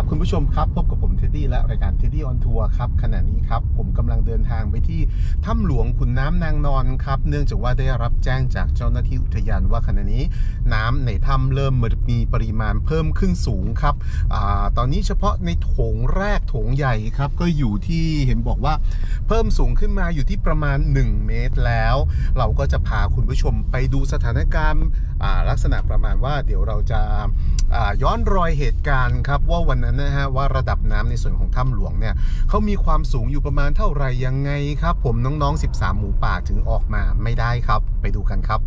ครับคุณผู้ชมครับพบกับผมเท็ดดี้และรายการเท็ดดี้ออนทัวร์ครับขณะนี้ครับผมกำลังเดินทางไปที่ถ้ำหลวงขุนน้ำนางนอนครับ เนื่องจากว่าได้รับแจ้งจากเจ้าหน้าที่อุทยานว่าขณะนี้น้ำในถ้ำเริ่มมีปริมาณเพิ่มขึ้นสูงครับอตอนนี้เฉพาะในโถงแรกโถงใหญ่ครับก็อยู่ที่เห็นบอกว่า เพิ่มสูงขึ้นมาอยู่ที่ประมาณ 1 เมตรแล้ว เราก็จะพาคุณผู้ชมไปดูสถานการณ์ลักษณะประมาณว่าเดี๋ยวเราจะ ย้อนรอยเหตุการณ์ครับว่าวันนั้นนะฮะว่าระดับน้ำในส่วนของถ้ำหลวงเนี่ยเขามีความสูงอยู่ประมาณเท่าไหร่ยังไงครับ ผมน้องๆ 13 หมูป่าถึงออกมาไม่ได้ครับ ไปดูกันครับ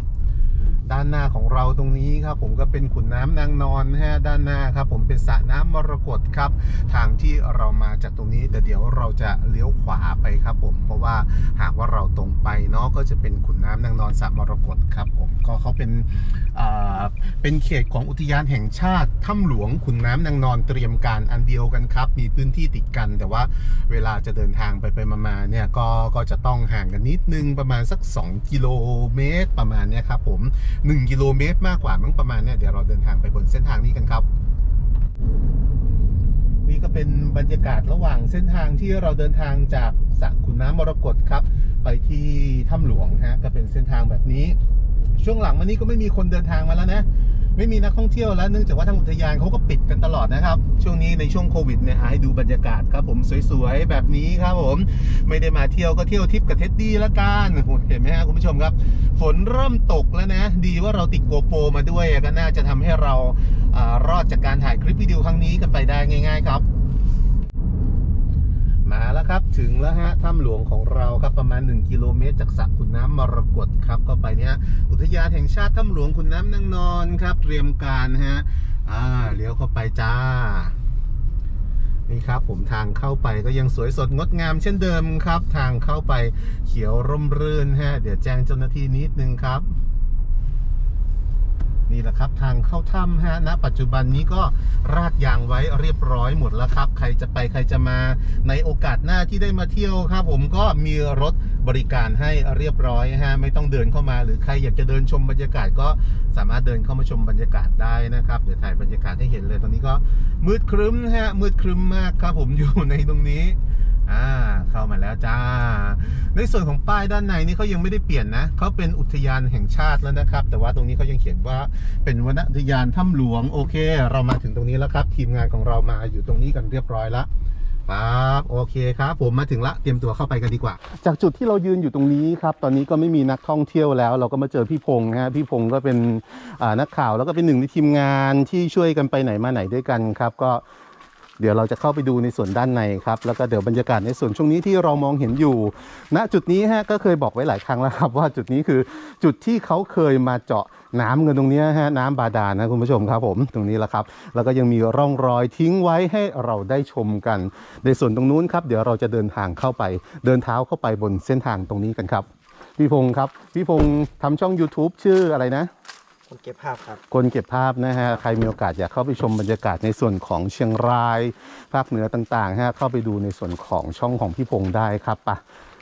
ด้านหน้าของเราตรงนี้ครับผมก็เป็นขุนน้ำนางนอนฮะด้านหน้าครับผมเป็นสระน้ำมรกตครับ ทางที่เรามาจากตรงนี้แต่เดี๋ยวเราจะเลี้ยวขวาไปครับผม เพราะว่าหากว่าเราตรงไปเนาะก็จะเป็นขุนน้ำนางนอนสระมรกตครับผมก็เขาเป็นเป็นเขตของอุทยานแห่งชาติถ้ำหลวงขุนน้ำนางนอนเตรียมการอันเดียวกันครับ มีพื้นที่ติดกัน แต่ว่าเวลาจะเดินทางไปไปมาๆเนี่ยก็ก็จะต้องห่างกันนิดนึงประมาณสัก 2 กิโลเมตรประมาณเนี้ยครับผม1กิโลเมตรมากกว่ามั้งประมาณเนี่ยเดี๋ยวเราเดินทางไปบนเส้นทางนี้กันครับ นี่ก็เป็นบรรยากาศระหว่างเส้นทางที่เราเดินทางจากสระขุนน้ำมรกตครับ ไปที่ถ้ำหลวงฮะก็เป็นเส้นทางแบบนี้ ช่วงหลังมานี้ก็ไม่มีคนเดินทางมาแล้วนะ ไม่มีนักท่องเที่ยวแล้วเนื่องจากว่าทางอุทยานเขาก็ปิดกันตลอดนะครับ ช่วงนี้ในช่วงโควิดเนี่ยให้ดูบรรยากาศครับผมสวยๆแบบนี้ครับผม ไม่ได้มาเที่ยวก็เที่ยวทริปกับเท็ดดี้ละกันเห็นไหมครับคุณผู้ชมครับ ฝนเริ่มตกแล้วนะ ดีว่าเราติดโกโปรมาด้วยก็น่าจะทำให้เราอารอดจากการถ่ายคลิปวิดีโอครั้งนี้กันไปได้ง่าย ๆ ครับ แล้วครับ ถึงแล้วฮะถ้ำหลวงของเราครับประมาณ 1 กิโลเมตร จากสระขุนน้ำมรกตครับก็ไปเนี่ยอุทยานแห่งชาติถ้ำหลวงขุนน้ำนางนอนครับ เตรียมการฮะอ่าเลี้ยวเข้าไปจ้านี่ครับผมทางเข้าไปก็ยังสวยสดงดงามเช่นเดิมครับ ทางเข้าไปเขียวร่มรื่นฮะเดี๋ยวแจ้งเจ้าหน้าที่นิดนึงครับ นี่แหละครับ ทางเข้าถ้ำฮะณปัจจุบันนี้ก็ราดยางไว้เรียบร้อยหมดแล้วครับ ใครจะไปใครจะมาในโอกาสหน้าที่ได้มาเที่ยวครับ ผมก็มีรถบริการให้เรียบร้อยฮะไม่ต้องเดินเข้ามา หรือใครอยากจะเดินชมบรรยากาศก็สามารถเดินเข้ามาชมบรรยากาศได้นะครับเดี๋ยวถ่ายบรรยากาศให้เห็นเลยตอนนี้ก็มืดครึ้มฮะมืดครึ้มมากครับผมอยู่ในตรงนี้ อ่าเข้ามาแล้วจ้า ในส่วนของป้ายด้านในนี่เขายังไม่ได้เปลี่ยนนะเขาเป็นอุทยานแห่งชาติแล้วนะครับ แต่ว่าตรงนี้เขายังเขียนว่าเป็นวนอุทยานถ้ำหลวงโอเค เรามาถึงตรงนี้แล้วครับ ทีมงานของเรามาอยู่ตรงนี้กันเรียบร้อยแล้วปั๊บโอเคครับ ผมมาถึงละเตรียมตัวเข้าไปกันดีกว่า จากจุดที่เรายืนอยู่ตรงนี้ครับ ตอนนี้ก็ไม่มีนักท่องเที่ยวแล้ว เราก็มาเจอพี่พงษ์นะฮะพี่พงษ์ก็เป็นนักข่าวแล้วก็เป็นหนึ่งในทีมงานที่ช่วยกันไปไหนมาไหนด้วยกันครับ ก็ เดี๋ยวเราจะเข้าไปดูในส่วนด้านในครับ แล้วก็เดี๋ยวบรรยากาศในส่วนช่วงนี้ที่เรามองเห็นอยู่ ณจุดนี้ฮะก็เคยบอกไว้หลายครั้งแล้วครับ ว่าจุดนี้คือจุดที่เขาเคยมาเจาะน้ำกันตรงนี้ฮะน้ำบาดาลนะคุณผู้ชมครับผมตรงนี้แหละครับ แล้วก็ยังมีร่องรอยทิ้งไว้ให้เราได้ชมกัน ในส่วนตรงนู้นครับ เดี๋ยวเราจะเดินทางเข้าไป เดินเท้าเข้าไปบนเส้นทางตรงนี้กันครับพี่พงศ์ครับพี่พงศ์ทำช่อง YouTube ชื่ออะไรนะ คนเก็บภาพครับคนเก็บภาพนะฮะใครมีโอกาสอยากเข้าไปชมบรรยากาศในส่วนของเชียงรายภาคเหนือต่างๆฮะเข้าไปดูในส่วนของช่องของพี่พงษ์ได้ครับปะ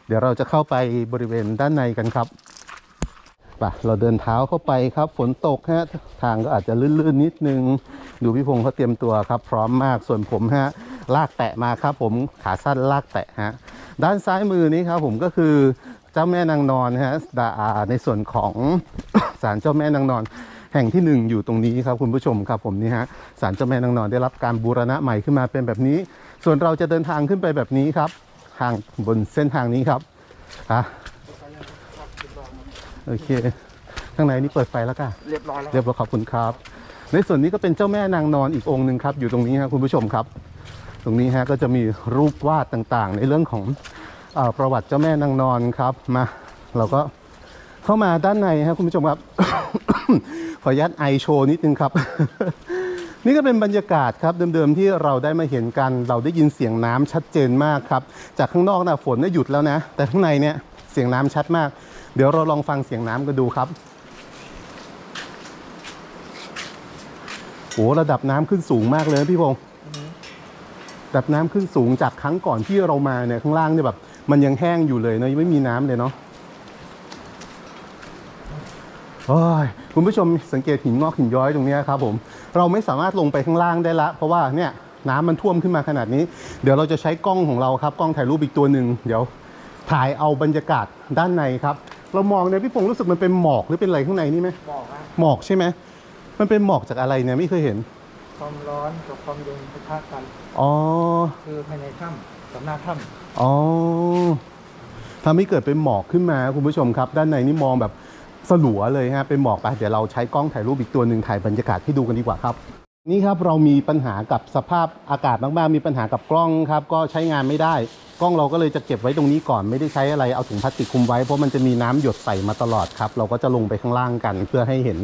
เดี๋ยวเราจะเข้าไปบริเวณด้านในกันครับปะเราเดินเท้าเข้าไปครับ ฝนตกฮะทางก็อาจจะลื่นๆนิดนึง ดูพี่พงษ์เขาเตรียมตัวครับ พร้อมมากส่วนผมฮะลากแตะมาครับ ผมขาสั้นลากแตะฮะ ด้านซ้ายมือนี้ครับผมก็คือเจ้าแม่นางนอนฮะดาอ่าในส่วนของศาลเจ้าแม่นางนอน แห่งที่หนึ่งอยู่ตรงนี้ครับคุณผู้ชมครับผมนี่ฮะศาลเจ้าแม่นางนอนได้รับการบูรณะใหม่ขึ้นมาเป็นแบบนี้ ส่วนเราจะเดินทางขึ้นไปแบบนี้ครับทางบนเส้นทางนี้ครับอะโอเคข้างในนี่เปิดไฟแล้วค่ะเรียบร้อยแล้วเรียบร้อยขอบคุณครับ ในส่วนนี้ก็เป็นเจ้าแม่นางนอนอีกองค์หนึ่งครับอยู่ตรงนี้ครับคุณผู้ชมครับ ตรงนี้ฮะก็จะมีรูปวาดต่างๆ ในเรื่องของเออ ประวัติเจ้าแม่นางนอนครับมาเราก็เข้ามาด้านในครับคุณผู้ชมครับ ขออนุญาตไอโชว์นิดนึงครับ นี่ก็เป็นบรรยากาศครับเดิมๆที่เราได้มาเห็นกัน เราได้ยินเสียงน้ำชัดเจนมากครับ จากข้างนอกนะฝนน่ะหยุดแล้วนะ แต่ข้างในเนี่ยเสียงน้ำชัดมาก เดี๋ยวเราลองฟังเสียงน้ำกันดูครับโอ้ระดับน้ำขึ้นสูงมากเลยนะพี่พงศ์ระดับน้ำขึ้นสูงจากครั้งก่อนที่เรามาเนี่ยข้างล่างเนี่ยแบบ มันยังแห้งอยู่เลยเนอะยังไม่มีน้ำเลยเนาะโอ้ยคุณผู้ชมสังเกตหินงอกหินย้อยตรงเนี้ยครับผม เราไม่สามารถลงไปข้างล่างได้ละ เพราะว่าเนี่ยน้ำมันท่วมขึ้นมาขนาดนี้ เดี๋ยวเราจะใช้กล้องของเราครับกล้องถ่ายรูปอีกตัวหนึ่งเดี๋ยวถ่ายเอาบรรยากาศด้านในครับ เรามองเนี่ยพี่พงศ์รู้สึกมันเป็นหมอกหรือเป็นอะไรข้างในนี่ไหมบอกนะหมอกใช่ไหมมันเป็นหมอกจากอะไรเนี่ยไม่เคยเห็น ความร้อนกับความเย็นปะทะกันอ๋อคือภายในถ้ำ กับหน้าถ้ำอ๋อทำให้เกิดเป็นหมอกขึ้นมาคุณผู้ชมครับ ด้านในนี่มองแบบสลัวเลยฮะเป็นหมอกไปเดี๋ยวเราใช้กล้องถ่ายรูปอีกตัวหนึ่งถ่ายบรรยากาศให้ดูกันดีกว่าครับ นี่ครับเรามีปัญหากับสภาพอากาศมากๆ มีปัญหากับกล้องครับก็ใช้งานไม่ได้ กล้องเราก็เลยจะเก็บไว้ตรงนี้ก่อนไม่ได้ใช้อะไรเอาถุงพลาสติกคุมไว้เพราะมันจะมีน้ำหยดใส่มาตลอดครับ เราก็จะลงไปข้างล่างกัน เพื่อให้เห็น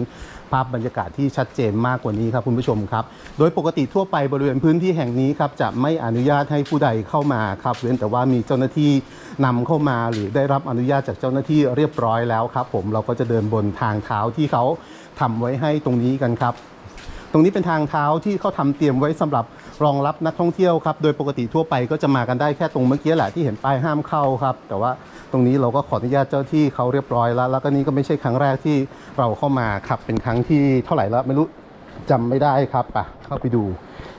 ภาพบรรยากาศที่ชัดเจนมากกว่านี้ครับคุณผู้ชมครับ โดยปกติทั่วไปบริเวณพื้นที่แห่งนี้ครับจะไม่อนุญาตให้ผู้ใดเข้ามาครับเว้นแต่ว่ามีเจ้าหน้าที่นำเข้ามาหรือได้รับอนุญาตจากเจ้าหน้าที่เรียบร้อยแล้วครับ ผมเราก็จะเดินบนทางเท้าที่เขาทำไว้ให้ตรงนี้กันครับ ตรงนี้เป็นทางเท้าที่เขาทำเตรียมไว้สำหรับรองรับนักท่องเที่ยวครับ โดยปกติทั่วไปก็จะมากันได้แค่ตรงเมื่อกี้แหละที่เห็นป้ายห้ามเข้าครับ แต่ว่าตรงนี้เราก็ขออนุญาตเจ้าที่เขาเรียบร้อยแล้ว แล้วก็นี่ก็ไม่ใช่ครั้งแรกที่เราเข้ามาครับเป็นครั้งที่เท่าไหร่แล้วไม่รู้จำไม่ได้ครับไปเข้าไปดู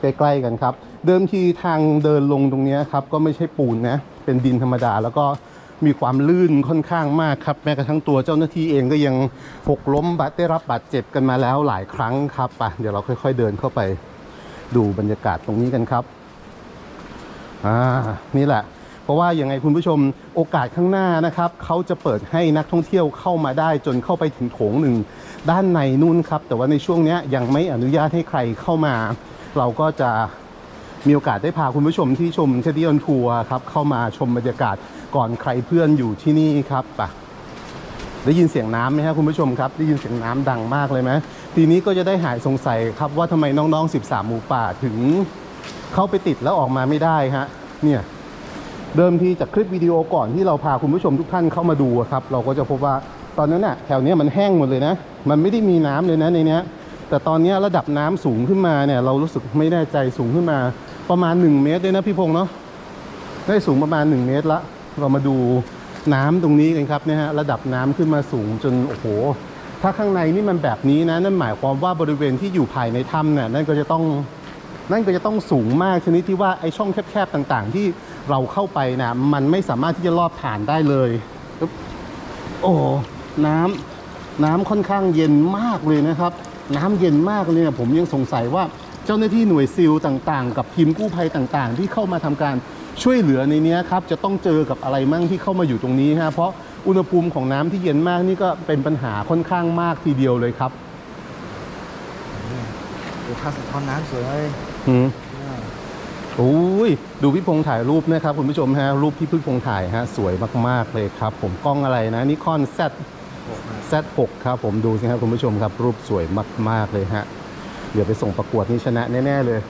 ใกล้ๆกันครับ เดิมทีทางเดินลงตรงนี้ครับก็ไม่ใช่ปูนนะเป็นดินธรรมดา แล้วก็ มีความลื่นค่อนข้างมากครับ แม้กระทั่งตัวเจ้าหน้าที่เองก็ยังหกล้มบาดได้รับบาดเจ็บกันมาแล้วหลายครั้งครับไปเดี๋ยวเราค่อย ๆเดินเข้าไปดูบรรยากาศตรงนี้กันครับอ่านี่แหละ เพราะว่าอยังไงคุณผู้ชมโอกาสข้างหน้านะครับเขาจะเปิดให้นักท่องเที่ยวเข้ามาได้จนเข้าไปถึงโถงหนึ่งด้านในนู่นครับ แต่ว่าในช่วงนี้ยังไม่อนุญาตให้ใครเข้ามา เราก็จะมีโอกาสได้พาคุณผู้ชมที่ชมเชดีออนทัวร์ครับเข้ามาชมบรรยากาศ ก่อนใครเพื่อนอยู่ที่นี่ครับไปได้ยินเสียงน้ำไหมครับคุณผู้ชมครับ ได้ยินเสียงน้ำดังมากเลยไหมทีนี้ก็จะได้หายสงสัยครับว่าทำไมน้องๆ 13 หมูป่าถึงเข้าไปติดแล้วออกมาไม่ได้ฮะเนี่ยเดิมทีจากคลิปวิดีโอก่อนที่เราพาคุณผู้ชมทุกท่านเข้ามาดูครับ เราก็จะพบว่าตอนนั้นน่ะแถวนี้มันแห้งหมดเลยนะ มันไม่ได้มีน้ำเลยนะในนี้แต่ตอนนี้ระดับน้ำสูงขึ้นมาเนี่ยเรารู้สึกไม่แน่ใจสูงขึ้นมาประมาณ 1 เมตรเลยนะพี่พงษ์เนาะได้สูงประมาณ 1 เมตรละ เรามาดูน้ำตรงนี้กันครับเนี่ยฮะระดับน้ำขึ้นมาสูงจนโอ้โห ถ้าข้างในนี่มันแบบนี้นะนั่นหมายความว่าบริเวณที่อยู่ภายในถ้ำเนี่ยนั่นก็จะต้องนั่นก็จะต้องสูงมากชนิดที่ว่าไอ้ช่องแคบๆต่างๆ ที่เราเข้าไปนะมันไม่สามารถที่จะลอดผ่านได้เลยโอ้น้ำน้ำค่อนข้างเย็นมากเลยนะครับ น้ำเย็นมากเลยนะผมยังสงสัยว่าเจ้าหน้าที่หน่วยซิลต่างๆ กับทีมกู้ภัยต่างๆ ที่เข้ามาทำการ ช่วยเหลือในเนี้ยครับจะต้องเจอกับอะไรมั่งที่เข้ามาอยู่ตรงนี้ฮะเพราะอุณหภูมิของน้ำที่เย็นมากนี่ก็เป็นปัญหาค่อนข้างมากทีเดียวเลยครับำดูภาพสะท้อนน้ำสวยเลยอืมเนี่ยโอ้ยดูพี่พงษ์ถ่ายรูปนะครับคุณผู้ชมฮะรูปที่พี่พงษ์ถ่ายฮะสวยมากๆเลยครับ ผมกล้องอะไรนะนิคอน Z โอ้โห Z6 ครับผมดูสิครับคุณผู้ชมครับรูปสวยมากๆเลยฮะเดี๋ยวไปส่งประกวดนี่ชนะแน่ ๆ เลย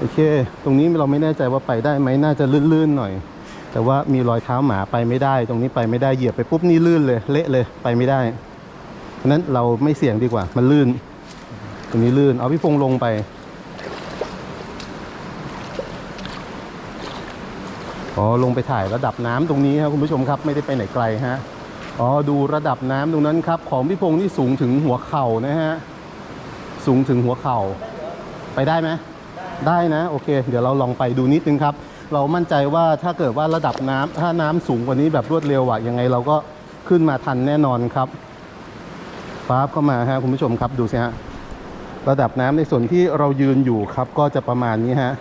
โอเค ตรงนี้เราไม่แน่ใจว่าไปได้ไหมน่าจะลื่นๆหน่อย แต่ว่ามีรอยเท้าหมาไปไม่ได้ ตรงนี้ไปไม่ได้เหยียบไปปุ๊บนี่ลื่นเลย เละเลยไปไม่ได้เพราะนั้นเราไม่เสี่ยงดีกว่า มันลื่น ตรงนี้ลื่น เอาพี่พงษ์ลงไปอ๋อลงไปถ่ายระดับน้ำตรงนี้ครับคุณผู้ชมครับไม่ได้ไปไหนไกลฮะอ๋อดูระดับน้ำตรงนั้นครับ ของพี่พงษ์นี่สูงถึงหัวเข่านะฮะสูงถึงหัวเข่าไปได้ไหม ได้นะโอเค เดี๋ยวเราลองไปดูนิดนึงครับ เรามั่นใจว่าถ้าเกิดว่าระดับน้ำถ้าน้ำสูงกว่านี้แบบรวดเร็วอะยังไงเราก็ขึ้นมาทันแน่นอนครับฟ้าบเข้ามาฮะคุณผู้ชมครับดูสิฮะระดับน้ำในส่วนที่เรายืนอยู่ครับ ก็จะประมาณนี้ฮะ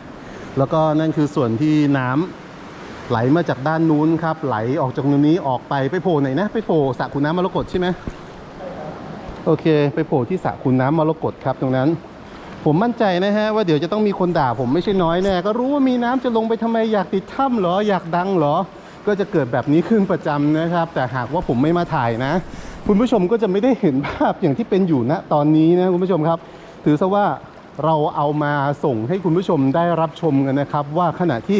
แล้วก็นั่นคือส่วนที่น้ำไหลมาจากด้านนู้นครับ ไหลออกจากตรงนี้ออกไปไปโผล่ไหนนะไปโผล่สระขุนน้ำมรกตใช่ไหมโอเค ไปโผล่ที่สระขุนน้ำมรกตครับตรงนั้น ผมมั่นใจนะฮะว่าเดี๋ยวจะต้องมีคนด่าผมไม่ใช่น้อยแน่ก็รู้ว่ามีน้ำจะลงไปทำไมอยากติดถ้ำเหรออยากดังเหรอ ก็จะเกิดแบบนี้ขึ้นประจำนะครับ แต่หากว่าผมไม่มาถ่ายนะ คุณผู้ชมก็จะไม่ได้เห็นภาพอย่างที่เป็นอยู่ณตอนนี้นะคุณผู้ชมครับ ถือซะว่าเราเอามาส่งให้คุณผู้ชมได้รับชมกันนะครับ ว่าขณะที่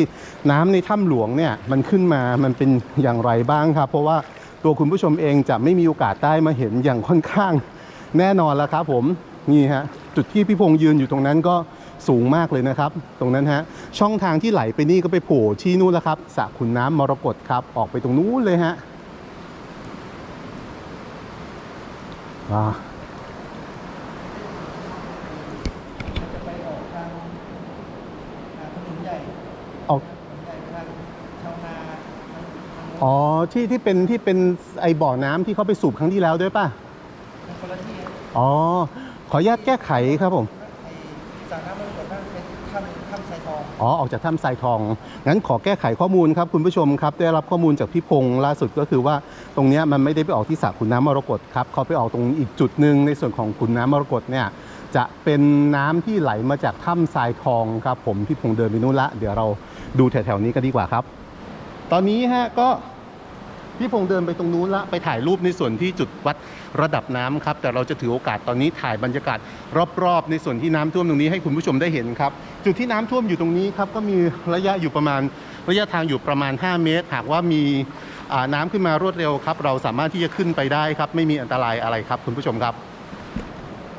น้ำในถ้ำหลวงเนี่ยมันขึ้นมามันเป็นอย่างไรบ้างครับ เพราะว่าตัวคุณผู้ชมเองจะไม่มีโอกาสได้มาเห็นอย่างค่อนข้างแน่นอนแล้วครับผม นี่ฮะจุดที่พี่พงษ์ยืนอยู่ตรงนั้นก็สูงมากเลยนะครับ ตรงนั้นฮะช่องทางที่ไหลไปนี่ก็ไปโผล่ที่นู่นแล้วครับสระขุนน้ำมรกตครับออกไปตรงนู้นเลยฮะว้าจะไปออกทางออกใหญ่เวลาชาวนามันมันอ๋อที่ที่เป็นที่เป็นไอบ่อน้ำที่เขาไปสูบครั้งที่แล้วด้วยป่ะคนละที่อ๋อ ขออนุญาตแก้ไขครับผมไอ้สระน้ำมันกดนั่นเป็นถ้ำถ้ำไซทองอ๋อออกจากถ้ำทรายทองงั้นขอแก้ไขข้อมูลครับคุณผู้ชมครับได้รับข้อมูลจากพี่พงศ์ล่าสุดก็คือว่าตรงเนี้ยมันไม่ได้ไปออกที่สระขุนน้ำมรกตครับเขาไปออกตรงอีกจุดหนึ่งในส่วนของขุนน้ำมรกตเนี่ยจะเป็นน้ำที่ไหลมาจากถ้ำทรายทองครับผมพี่พงศ์เดินไปนู่นละ เดี๋ยวเราดูแถวๆนี้กันดีกว่าครับ ตอนนี้ฮะก็ พี่พงษ์เดินไปตรงนู้นละไปถ่ายรูปในส่วนที่จุดวัดระดับน้ำครับ แต่เราจะถือโอกาสตอนนี้ถ่ายบรรยากาศรอบๆ ในส่วนที่น้ำท่วมตรงนี้ให้คุณผู้ชมได้เห็นครับ จุดที่น้ำท่วมอยู่ตรงนี้ครับก็มีระยะอยู่ประมาณระยะทางอยู่ประมาณ 5 เมตร หากว่ามีอ่าน้ำขึ้นมารวดเร็วครับ เราสามารถที่จะขึ้นไปได้ครับ ไม่มีอันตรายอะไรครับคุณผู้ชมครับ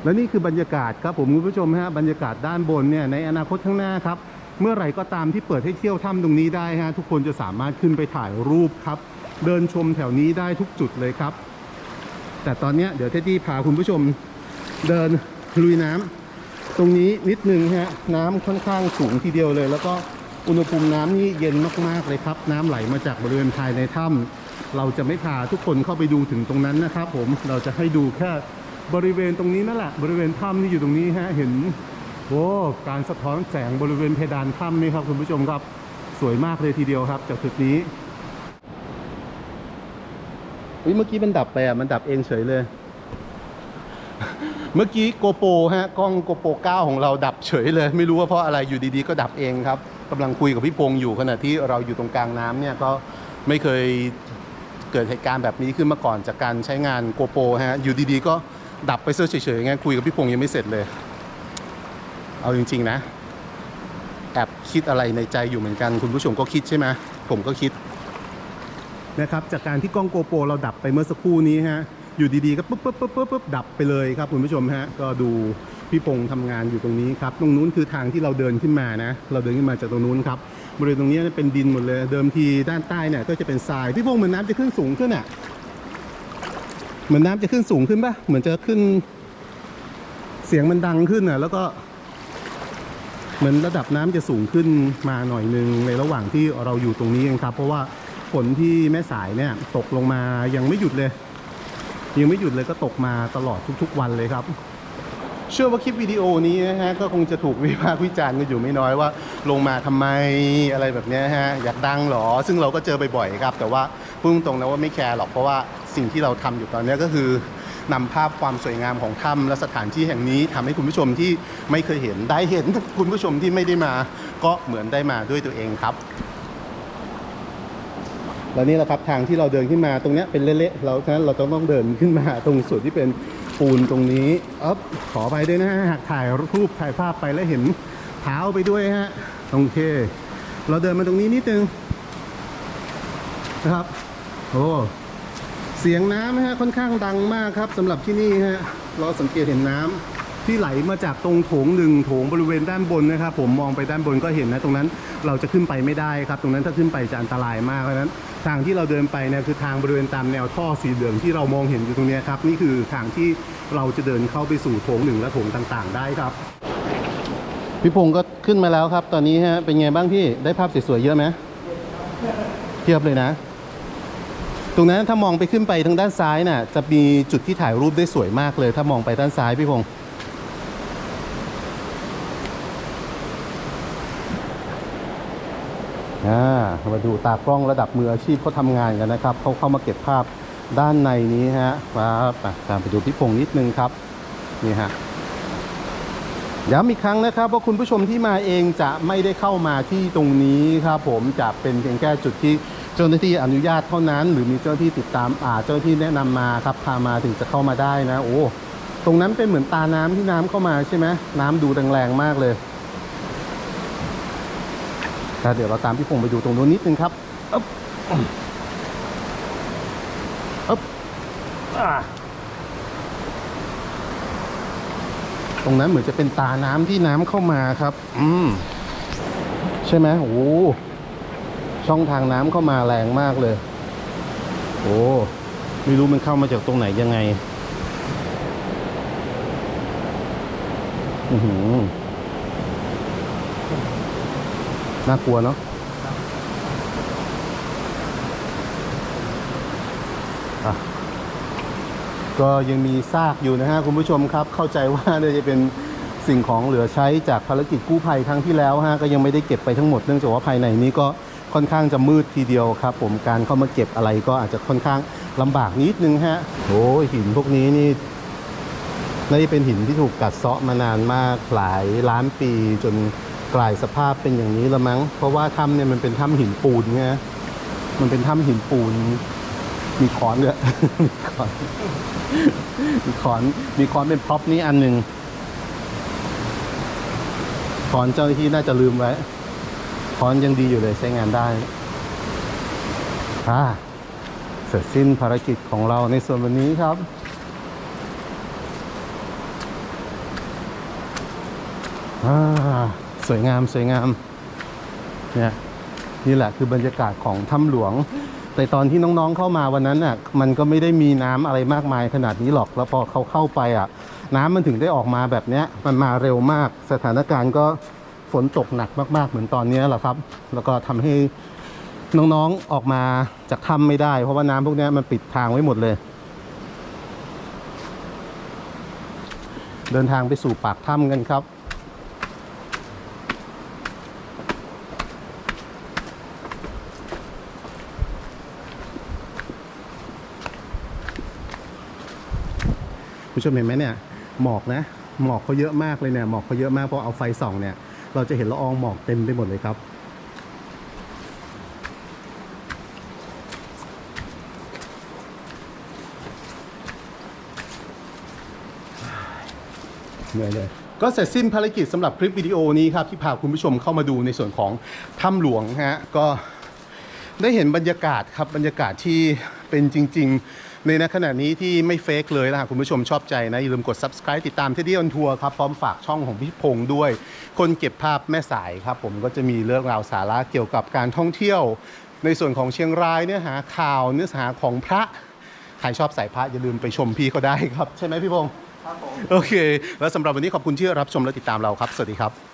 และนี่คือบรรยากาศครับผมคุณผู้ชมฮะบรรยากาศด้านบนเนี่ยในอนาคตข้างหน้าครับ เมื่อไหร่ก็ตามที่เปิดให้เที่ยวถ้ำตรงนี้ได้ฮะทุกคนจะสามารถขึ้นไปถ่ายรูปครับ เดินชมแถวนี้ได้ทุกจุดเลยครับ แต่ตอนนี้เดี๋ยวเท็ดดี้พาคุณผู้ชมเดินลุยน้ำตรงนี้นิดนึงฮะน้ำค่อนข้างสูงทีเดียวเลย แล้วก็อุณหภูมิน้ำนี่เย็นมากๆเลยครับ น้ำไหลมาจากบริเวณภายในถ้ำเราจะไม่พาทุกคนเข้าไปดูถึงตรงนั้นนะครับ ผมเราจะให้ดูแค่บริเวณตรงนี้นั่นแหละบริเวณถ้ำนี่อยู่ตรงนี้ฮะเห็นโอ้การสะท้อนแสงบริเวณเพดานถ้ำนี่ครับคุณผู้ชมครับสวยมากเลยทีเดียวครับ จากจุดนี้ อุ๊ยเมื่อกี้มันดับไปอะ มันดับเองเฉยเลย เมื่อกี้โกโปรฮะกล้องโกโปร9ของเราดับเฉยเลย ไม่รู้ว่าเพราะอะไรอยู่ดีๆ ก็ดับเองครับกำลังคุยกับพี่พงษ์อยู่ขณะที่เราอยู่ตรงกลางน้ำเนี่ยก็ไม่เคยเกิดเหตุการณ์แบบนี้ขึ้นมาก่อนจากการใช้งานโกโปรฮะอยู่ดีๆ ก็ดับไปเฉยๆงั้นคุยกับพี่พงษ์ยังไม่เสร็จเลย เอาจริง ๆ นะแอบคิดอะไรในใจอยู่เหมือนกัน คุณผู้ชมก็คิดใช่ไหมผมก็คิด นะครับจากการที่กล้องโกโปรเราดับไปเมื่อสักครู่นี้ฮะอยู่ดีๆก็ปุ๊บปุ๊บปุ๊บปุ๊บปุ๊บดับไปเลยครับคุณผู้ชมฮะก็ดูพี่พงษ์ทำงานอยู่ตรงนี้ครับตรงนู้นคือทางที่เราเดินขึ้นมานะเราเดินขึ้นมาจากตรงนู้นครับบริเวณตรงนี้เป็นดินหมดเลย เดิมทีด้านใต้เนี่ยก็จะเป็นทรายพี่พงษ์เหมือนน้ำจะขึ้นสูงขึ้นอะเหมือนน้ำจะขึ้นสูงขึ้นปะเหมือนจะขึ้น เสียงมันดังขึ้นอะแล้วก็เหมือนระดับน้ำจะสูงขึ้นมาหน่อยหนึงในระหว่างที่เราอยู่ตรงนี้เองครับ เพราะว่า ฝนที่แม่สายเนี่ยตกลงมายังไม่หยุดเลย ยังไม่หยุดเลยก็ตกมาตลอดทุกๆ วันเลยครับ เชื่อว่าคลิปวิดีโอนี้นะฮะก็คงจะถูกวิพากษ์วิจารณ์กันอยู่ไม่น้อยว่า ลงมาทำไมอะไรแบบนี้ฮะอยากดังเหรอ ซึ่งเราก็เจอบ่อยๆครับ แต่ว่าพูดตรงนะว่าไม่แคร์หรอกเพราะว่าสิ่งที่เราทำอยู่ตอนนี้ก็คือนำภาพความสวยงามของถ้ำและสถานที่แห่งนี้ทำให้คุณผู้ชมที่ไม่เคยเห็นได้เห็นคุณผู้ชมที่ไม่ได้มา ก็เหมือนได้มาด้วยตัวเองครับ แล้วนี่แหละครับทางที่เราเดินขึ้นมาตรงนี้เป็นเละๆเราฉะนั้นเราต้องต้องเดินขึ้นมาตรงส่วนที่เป็นปูนตรงนี้อ๊บขอไปด้วยนะฮะหากถ่ายรูปถ่ายภาพไปแล้วเห็นเท้าไปด้วยฮะโอเค เราเดินมาตรงนี้นิดนึงนะครับโอ้เสียงน้ำนะฮะค่อนข้างดังมากครับสำหรับที่นี่ฮะเราสังเกตเห็นน้ำที่ไหลมาจากตรงโถงหนึ่งโถงบริเวณด้านบนนะครับผมมองไปด้านบนก็เห็นนะ ตรงนั้นเราจะขึ้นไปไม่ได้ครับ ตรงนั้นถ้าขึ้นไปจะอันตรายมากเพราะฉะนั้น ทางที่เราเดินไปเนี่ยคือทางบริเวณตามแนวท่อสีเหลืองที่เรามองเห็นอยู่ตรงนี้ครับนี่คือทางที่เราจะเดินเข้าไปสู่โถงหนึ่งและโถงต่างๆ ได้ครับพี่พงศ์ก็ขึ้นมาแล้วครับ ตอนนี้ฮะเป็นไงบ้างพี่ได้ภาพสวยๆเยอะไหมเทียบเลยนะ ตรงนั้นถ้ามองไปขึ้นไปทางด้านซ้ายน่ะจะมีจุดที่ถ่ายรูปได้สวยมากเลย ถ้ามองไปด้านซ้ายพี่พงศ์ อ่ามาดูตากล้องระดับมืออาชีพเขาทำงานกันนะครับเขาเข้ามาเก็บภาพด้านในนี้ฮะครับตามไปดูพี่พงศ์นิดนึงครับนี่ฮะย้ำอีกครั้งนะครับว่าคุณผู้ชมที่มาเองจะไม่ได้เข้ามาที่ตรงนี้ครับผมจะเป็นเพียงแค่จุดที่เจ้าหน้าที่อนุญาตเท่านั้น หรือมีเจ้าหน้าที่ติดตามอ่าเจ้าหน้าที่แนะนำมาครับพามาถึงจะเข้ามาได้นะ โอ้ตรงนั้นเป็นเหมือนตาน้ำที่น้ำเข้ามาใช่ไหมน้ำดูแรงๆมากเลย แต่เดี๋ยวเราตามพี่พงษ์ไปดูตรงนู้นนิดนึงครับอ๊บอ๊บอ่าตรงนั้นเหมือนจะเป็นตาน้ำที่น้ำเข้ามาครับ อืม ใช่ไหมโอ้โหช่องทางน้ำเข้ามาแรงมากเลย โอ้ไม่รู้มันเข้ามาจากตรงไหนยังไง อือหือ น่ากลัวเนาะก็ยังมีซากอยู่นะฮะคุณผู้ชมครับ เข้าใจว่าเนี่ยจะเป็นสิ่งของเหลือใช้จากภารกิจกู้ภัยครั้งที่แล้วฮะก็ยังไม่ได้เก็บไปทั้งหมดเนื่องจากว่าภายในนี้ก็ค่อนข้างจะมืดทีเดียวครับ ผมการเข้ามาเก็บอะไรก็อาจจะค่อนข้างลำบากนิดนึงฮะโอ้หินพวกนี้นี่น่าจะเป็นหินที่ถูกกัดเซาะมานานมากหลายล้านปีจน กลายสภาพเป็นอย่างนี้ล้วมั้ง เพราะว่าถ้ำเนี่ยมันเป็นถ้ำหินปูนไงมันเป็นถ้ำหินปูน มีคอนด้วยมีค้อน มีคอน มีคอนเป็นพร็อพนี้อันหนึ่งคอนเจ้าหน้าที่น่าจะลืมไว้คอนยังดีอยู่เลยใช้งานได้อ่าเสร็จสิ้นภารกิจของเราในส่วนวันนี้ครับอ่า สวยงามสวยงามเนี่ยนี่แหละคือบรรยากาศของถ้ำหลวง แต่ตอนที่น้องๆเข้ามาวันนั้นน่ะมันก็ไม่ได้มีน้ำอะไรมากมายขนาดนี้หรอกแล้วพอเขาเข้าไปอะ น้ำมันถึงได้ออกมาแบบเนี้ยมันมาเร็วมากสถานการณ์ก็ฝนตกหนักมาก ๆ เหมือนตอนเนี้แหละครับ แล้วก็ทำให้น้องๆออกมาจากถ้ำไม่ได้ เพราะว่าน้ำพวกนี้มันปิดทางไว้หมดเลย เดินทางไปสู่ปากถ้ำกันครับ ผู้ชมเห็นไหมเนี่ยหมอกนะหมอกเขาเยอะมากเลยเนี่ยหมอกเขาเยอะมากเพราะเอาไฟส่องเนี่ย เราจะเห็นละอองหมอกเต็มไปหมดเลยครับเหนื่อยเลยก็เสร็จสิ้นภารกิจสำหรับคลิปวิดีโอนี้ครับที่พาคุณผู้ชมเข้ามาดูในส่วนของถ้ำหลวงฮะก็ได้เห็นบรรยากาศครับบรรยากาศที่เป็นจริง ๆ ในณขณะนี้ที่ไม่เฟกเลยนะหากคุณผู้ชมชอบใจนะอย่าลืมกด subscribe ติดตามเทดดี้ออนทัวร์ครับพร้อมฝากช่องของพี่พงษ์ด้วย คนเก็บภาพแม่สายครับผมก็จะมีเรื่องราวสาระเกี่ยวกับการท่องเที่ยว ในส่วนของเชียงรายเนื้อหาข่าวเนื้อหาของพระใครชอบสายพระอย่าลืมไปชมพี่เขาได้ครับ ใช่ไหมพี่พงษ์ครับผมโอเค แล้วสำหรับวันนี้ขอบคุณที่รับชมและติดตามเราครับ สวัสดีครับ